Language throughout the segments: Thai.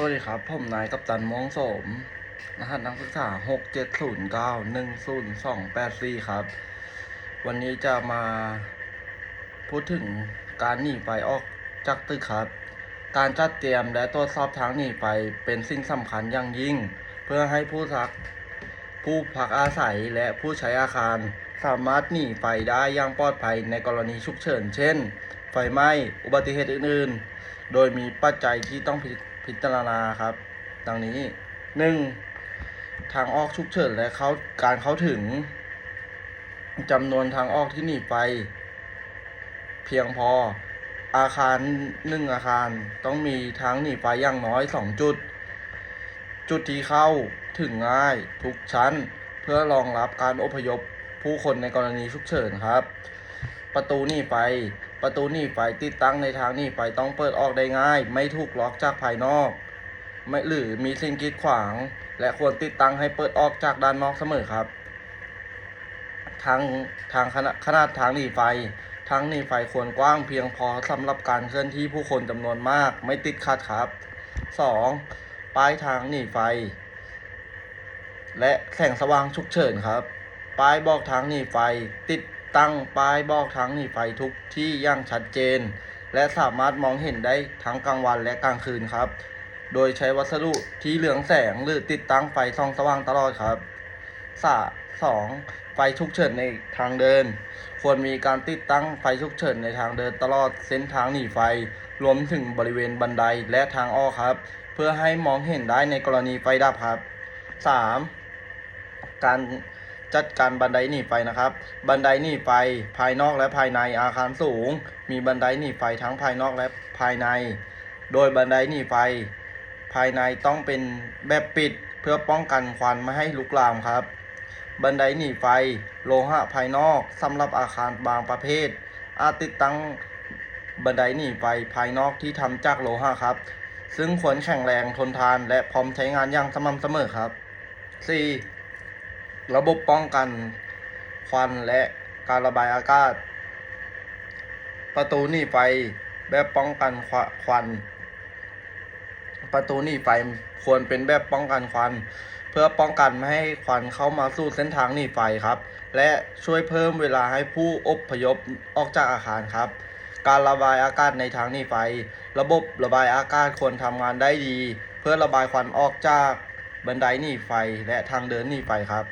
สวัสดีครับ ผมนายกัปตันม่วงโสม รหัสนักศึกษาหกเจ็ดศูนย์เก้าหนึ่งศูนย์สองแปดสี่ครับ วันนี้จะมาพูดถึงการหนีไฟออกจากตึกครับ การจัดเตรียมและตรวจสอบทางหนีไฟเป็นสิ่งสำคัญอย่างยิ่ง เพื่อให้ผู้พัก ผู้พักอาศัยและผู้ใช้อาคาร สามารถหนีไฟได้อย่างปลอดภัยในกรณีฉุกเฉิน เช่น ไฟไหม้ อุบัติเหตุอื่น ๆ โดยมีปัจจัยที่ต้องพิจ พิจารณาครับ ดังนี้ 1. ทางออกฉุกเฉินและเขาการเข้าถึงจำนวนทางออกที่หนีไฟเพียงพออาคารหนึ่งอาคารต้องมีทางหนีไฟอย่างน้อยสองจุด จุดที่เข้าถึงง่ายทุกชั้น เพื่อรองรับการอพยพผู้คนในกรณีฉุกเฉินครับ ประตูหนีไฟ ประตูหนีไฟติดตั้งในทางหนีไฟต้องเปิดออกได้ง่าย ไม่ถูกล็อกจากภายนอก ไม่หรือมีสิ่งกีดขวาง และควรติดตั้งให้เปิดออกจากด้านนอกเสมอครับ ทางทางขนาดขนาดทางหนีไฟทางหนีไฟควรกว้างเพียงพอสำหรับการเคลื่อนที่ผู้คนจำนวนมากไม่ติดขัดครับ 2. ป้ายทางหนีไฟ และแสงสว่างฉุกเฉินครับ ป้ายบอกทางหนีไฟติด ตั้งป้ายบอกทางหนีไฟทุกที่อย่างชัดเจน และสามารถมองเห็นได้ทั้งกลางวันและกลางคืนครับ โดยใช้วัสดุที่เหลืองแสงหรือติดตั้งไฟส่องสว่างตลอดครับสาสองไฟฉุกเฉินในทางเดิน ควรมีการติดตั้งไฟฉุกเฉินในทางเดินตลอดเส้นทางหนีไฟ รวมถึงบริเวณบันไดและทางอ้อครับ เพื่อให้มองเห็นได้ในกรณีไฟดับครับ 3. การ จัดการบันไดหนีไฟนะครับ บันไดหนีไฟภายนอกและภายในอาคารสูง มีบันไดหนีไฟทั้งภายนอกและภายใน โดยบันไดหนีไฟ ภายในต้องเป็นแบบปิดเพื่อป้องกันควันไม่ให้ลุกลามครับ บันไดหนีไฟ โลหะภายนอกสำหรับอาคารบางประเภท อาจติดตั้งบันไดหนีไฟภายนอกที่ทำจากโลหะครับ ซึ่งควรแข็งแรงทนทานและพร้อมใช้งานอย่างสม่ำเสมอครับ 4. ระบบป้องกันควันและการระบายอากาศ ประตูหนีไฟแบบป้องกันควัน ประตูหนีไฟควรเป็นแบบป้องกันควัน เพื่อป้องกันไม่ให้ควันเข้ามาสู่เส้นทางหนีไฟครับ และช่วยเพิ่มเวลาให้ผู้อพยพออกจากอาคารครับ การระบายอากาศในทางหนีไฟ ระบบระบายอากาศควรทำงานได้ดี เพื่อระบายควันออกจากบันไดหนีไฟและทางเดินหนีไฟครับ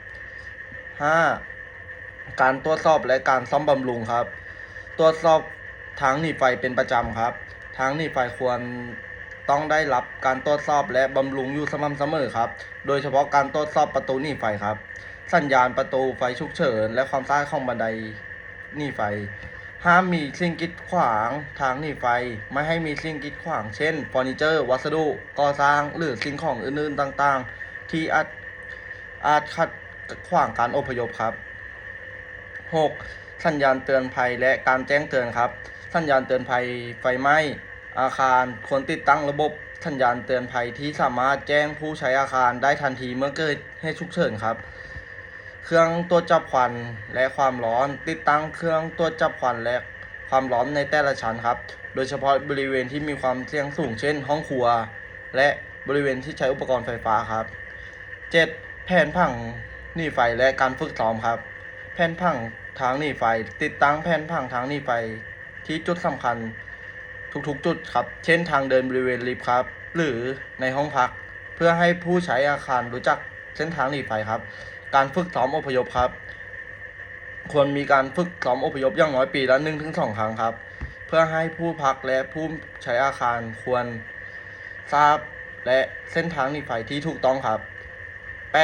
5. การตรวจสอบและการซ่อมบำรุงครับ ตรวจสอบทางหนีไฟเป็นประจำครับ ทางหนีไฟควรต้องได้รับการตรวจสอบและบำรุงอยู่สม่ำเสมอครับ โดยเฉพาะการตรวจสอบประตูหนีไฟครับ สัญญาณประตูไฟฉุกเฉิน และความสะอาดของบันไดหนีไฟ ห้ามมีสิ่งกีดขวางทางหนีไฟ ไม่ให้มีสิ่งกีดขวาง เช่นเฟอร์นิเจอร์ วัสดุก่อสร้างหรือสิ่งของอื่นๆต่าง ๆ ที่อาจอาจขัด ขวางการอพยพครับ 6. สัญญาณเตือนภัยและการแจ้งเตือนครับ สัญญาณเตือนภัยไฟไหม้อาคารควรติดตั้งระบบสัญญาณเตือนภัยที่สามารถแจ้งผู้ใช้อาคารได้ทันทีเมื่อเกิดเหตุฉุกเฉินครับ เครื่องตรวจจับควันและความร้อน ติดตั้งเครื่องตรวจจับควันและความร้อนในแต่ละชั้นครับ โดยเฉพาะบริเวณที่มีความเสี่ยงสูงเช่น ห้องครัว และบริเวณที่ใช้อุปกรณ์ไฟฟ้าครับ 7. แผนผัง หนีไฟและการฝึกซ้อมครับ แผนผังทางหนีไฟ ติดตั้งแผนผังทางหนีไฟที่จุดสำคัญทุกๆ จุดครับ เช่นทางเดินบริเวณลิฟต์ครับ หรือในห้องพัก เพื่อให้ผู้ใช้อาคารรู้จักเส้นทางหนีไฟครับ การฝึกซ้อมอพยพครับ ควรมีการฝึกซ้อมอพยพอย่างน้อยปีละหนึ่งถึงสองครั้งครับ เพื่อให้ผู้พักและผู้ใช้อาคารควรทราบและเส้นทางหนีไฟที่ถูกต้องครับ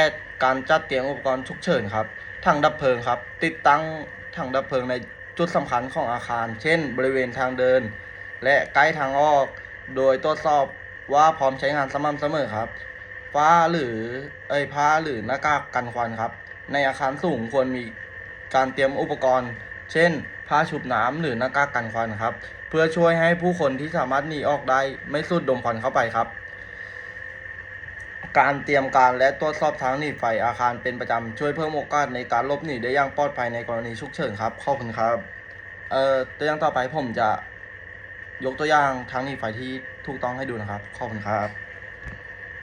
8. การจัดเตรียมอุปกรณ์ฉุกเฉินครับถังดับเพลิงครับ ติดตั้งถังดับเพลิงในจุดสำคัญของอาคาร เช่น บริเวณทางเดิน และใกล้ทางออก โดยตรวจสอบว่าพร้อมใช้งานสม่ำเสมอครับฟ้าหรือเอ้ยผ้าหรือหน้ากากกันควันครับ ในอาคารสูงควรมีการเตรียมอุปกรณ์ เช่น ผ้าชุบน้ำหรือหน้ากากกันควันครับ เพื่อช่วยให้ผู้คนที่สามารถหนีออกได้ไม่สูดดมควันเข้าไปครับ การเตรียมการและตรวจสอบทางหนีไฟอาคารเป็นประจำช่วยเพิ่มโอกาสในการลบหนีได้อย่างปลอดภัยในกรณีฉุกเฉินครับขอบคุณครับเอ่อตัวอย่างต่อไปผมจะยกตัวอย่างทางหนีไฟที่ถูกต้องให้ดูนะครับขอบคุณครับ